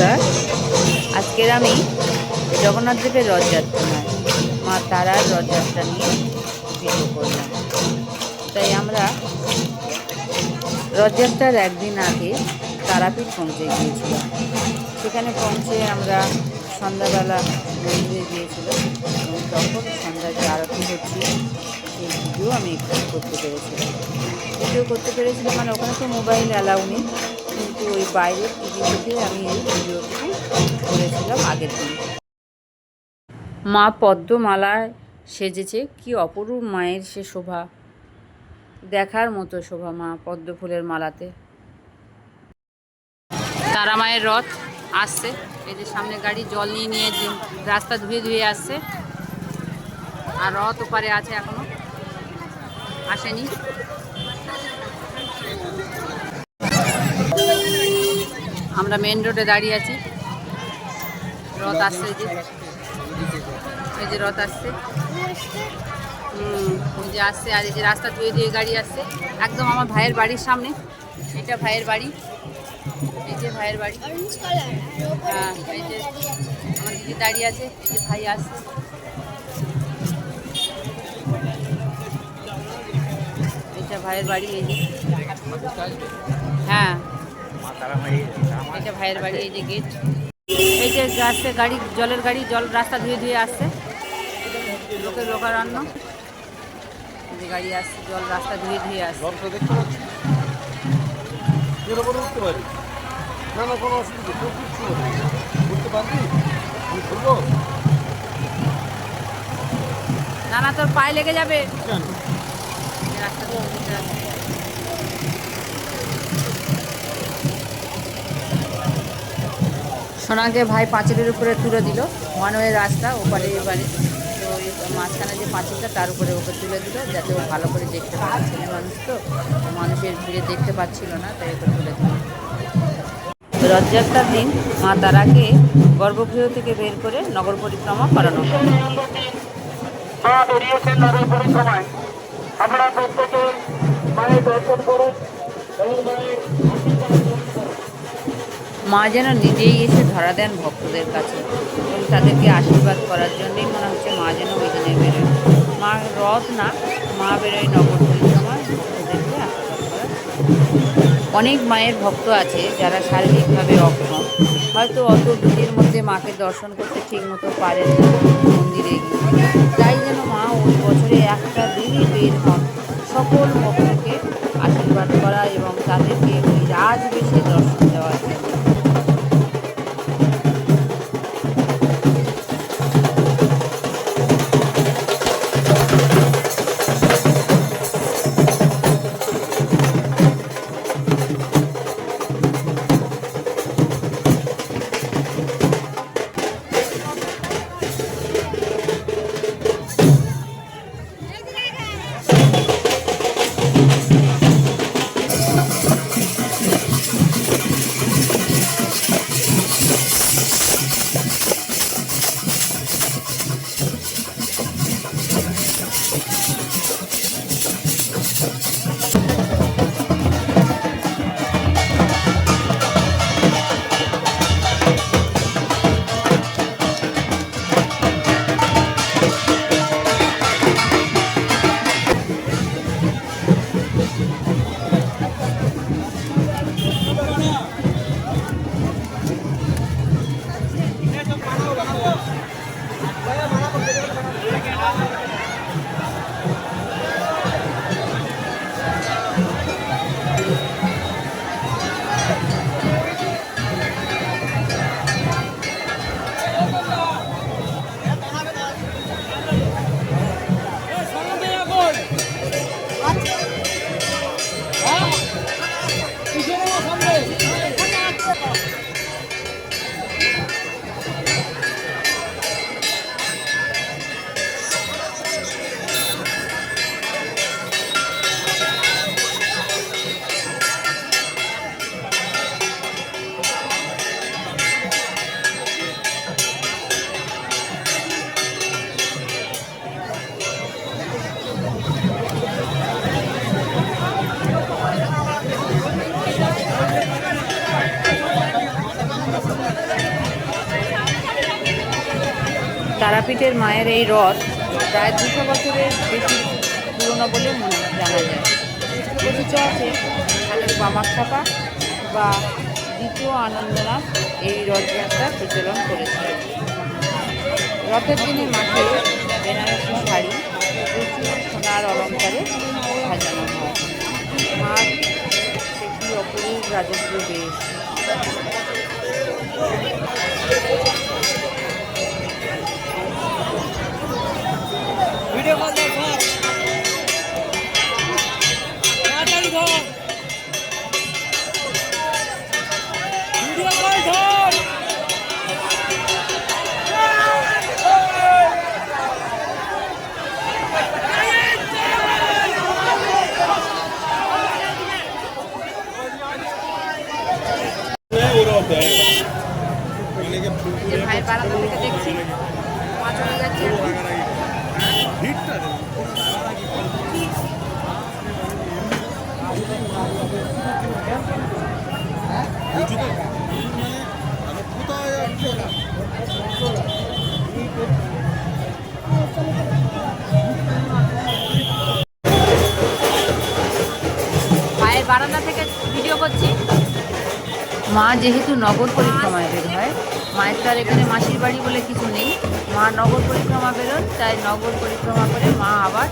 নমস্কার আজকের আমি জগন্নাথ দেবের রথযাত্রা মা তারার রথযাত্রা নিয়ে ভিডিও করলাম। তাই আমরা রথযাত্রার একদিন আগে তারাপীঠ পৌঁছে গিয়েছিলাম। সেখানে পৌঁছে আমরা সন্ধ্যাবেলা মন্দিরে গিয়েছিলাম এবং তখন সন্ধ্যায় যে আরতি হচ্ছে সেই ভিডিও আমি করতে পেরেছিলাম। ভিডিও করতে পেরেছিলাম মানে ওখানে তো মোবাইল অ্যালাউ নেই। কিন্তু ওই বাইরের টিভি থেকে আমি এই ভিডিওটুকু করেছিলাম আগের দিন। মা পদ্মমালায় সেজেছে, কি অপরূপ মায়ের সে শোভা। দেখার মতো শোভা মা পদ্ম ফুলের মালাতে। তারা মায়ের রথ আসছে, এই যে সামনে গাড়ি জল নিয়ে নিয়ে রাস্তা ধুয়ে ধুয়ে আসছে। আর রথ ওপারে আছে এখনও, আসেনি। আমরা মেন রোডে দাঁড়িয়ে আছি। রথ আসছে এই যে এই যে রথ আসছে। হুম ওই যে আসছে আর এই যে রাস্তা ধুয়ে দিয়ে গাড়ি আসছে। একদম আমার ভাইয়ের বাড়ির সামনে। এটা ভাইয়ের বাড়ি। এই যে ভাইয়ের বাড়ি। হ্যাঁ এই যে আমার দিদি দাঁড়িয়ে আছে এই যে ভাই আসছে। এটা ভাইয়ের বাড়ি এই যে। হ্যাঁ। এটা ভাইয়ের বাড়ি এই যে গেট এই যে আসছে গাড়ি জলের গাড়ি জল রাস্তা ধুয়ে ধুয়ে আসছে। লোকের লোকারণ্য। যে গাড়ি আসছে জল রাস্তা ধুয়ে ধুয়ে আসছে। না কোনো অসুবিধা। উঠতে পারবি না না তোর পায়ে লেগে যাবে। রাস্তা ধুয়ে ধুয়ে আসছে। সোনাকে ভাই পাঁচিলের উপরে তুলে দিল। ওয়ান ওয়ে রাস্তা, ওপারে এবারে। তো মাঝখানে যে পাঁচিলটা, তার উপরে ওকে তুলে দিল, যাতে ও ভালো করে দেখতে পারে ছেলে মানুষ তো, মানুষের ভিড়ে দেখতে পাচ্ছিল না, তাই ওকে তুলে দিল। রথযাত্রার দিন মা তারাকে গর্ভগৃহ থেকে বের করে নগর পরিক্রমা করানো হয়। প্রত্যেকে মায়ের দর্শন করুন। এবং মায়ের মা যেন নিজেই এসে ধরা দেন ভক্তদের কাছে এবং তাদেরকে আশীর্বাদ করার জন্যই মনে হচ্ছে মা যেন ওই দিনে বেরোয়। মা রথ না, মা বেরোয় নগর পরিক্রমায় ভক্তদেরকে আশীর্বাদ অনেক মায়ের ভক্ত আছে যারা শারীরিকভাবে অক্ষম। হয়তো অত ভিড়ের মধ্যে মাকে দর্শন করতে ঠিক মতো পারেন না মন্দিরে গিয়ে। তাই যেন তারাপীঠের মায়ের এই রথ প্রায় দুশো বছরের বেশি পুরনো বলে মনে জানা যায়। কথিত আছে ঠাকুর বামাক্ষাপা বা দ্বিতীয় আনন্দনাথ এই রথযাত্রা প্রচলন করেছে। রথের দিনে মাঠে বেনারসি শাড়ি প্রচুর সোনার অলঙ্কারে সাজানো হয়। মার একটি অপরূপ রাজকীয় বেশ। যে ভাইয়ের বারান্দা থেকে দেখছি। মা চলে যাচ্ছে। মায়ের বারান্দা থেকে ভিডিও করছি। মা যেহেতু নগর পরিক্রমায় বের হয় মায়ের তো আর এখানে মাসির বাড়ি বলে কিছু নেই। মা নগর পরিক্রমা বেরোন তাই নগর পরিক্রমা করে মা আবার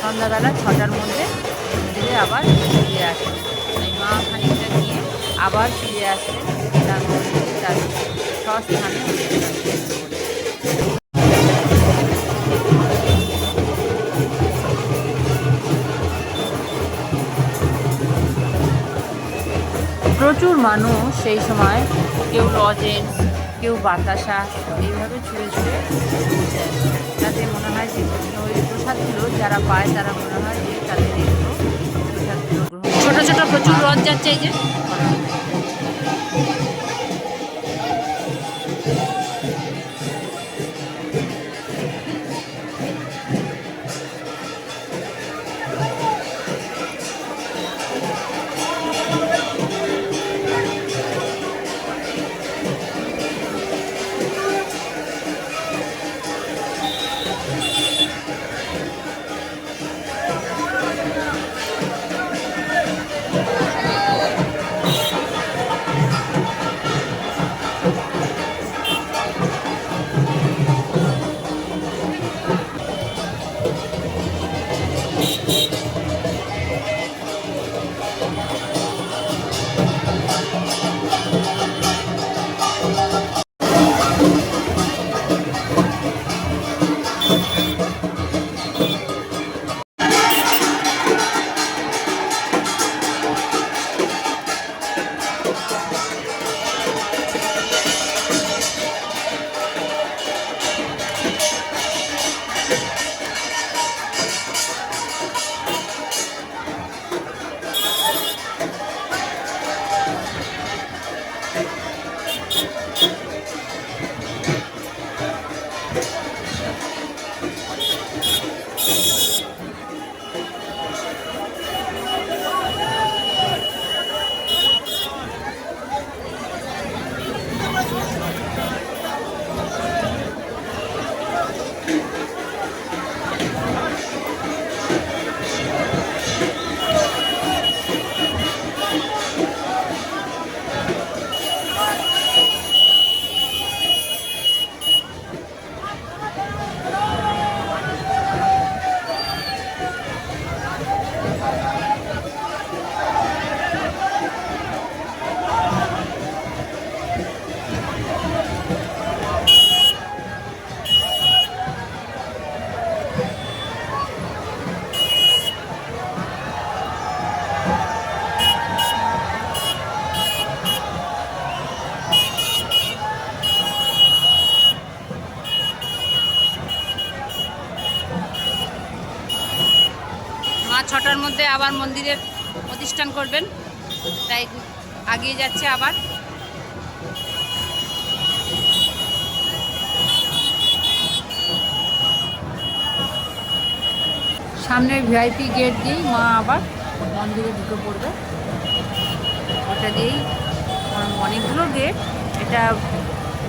সন্ধ্যাবেলা ছটার মধ্যে মন্দিরে আবার ফিরে আসেন। তাই মা খানিকটা নিয়ে আবার ফিরে আসেন তার মন্দিরে তার স্বস্থানে প্রচুর মানুষ সেই সময় কেউ লজেন্স কেউ বাতাসা, এইভাবে ছুঁড়ে ছুঁড়ে তাতে মনে হয় যে ওই প্রসাদগুলো যারা পায় তারা মনে হয় যে তাদের প্রসাদগুলো ছোটো ছোট প্রচুর রথ যাচ্ছে এই যে। ছটার মধ্যে আবার মন্দিরের প্রতিষ্ঠান করবেন। তাই আগিয়ে যাচ্ছে আবার। সামনের ভিআইপি গেট দিয়েই মা আবার মন্দিরে ঢুকে পড়বে। ওটা দিয়েই অনেকগুলো গেট, এটা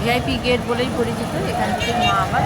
ভিআইপি গেট বলেই পরিচিত। এখান থেকে মা আবার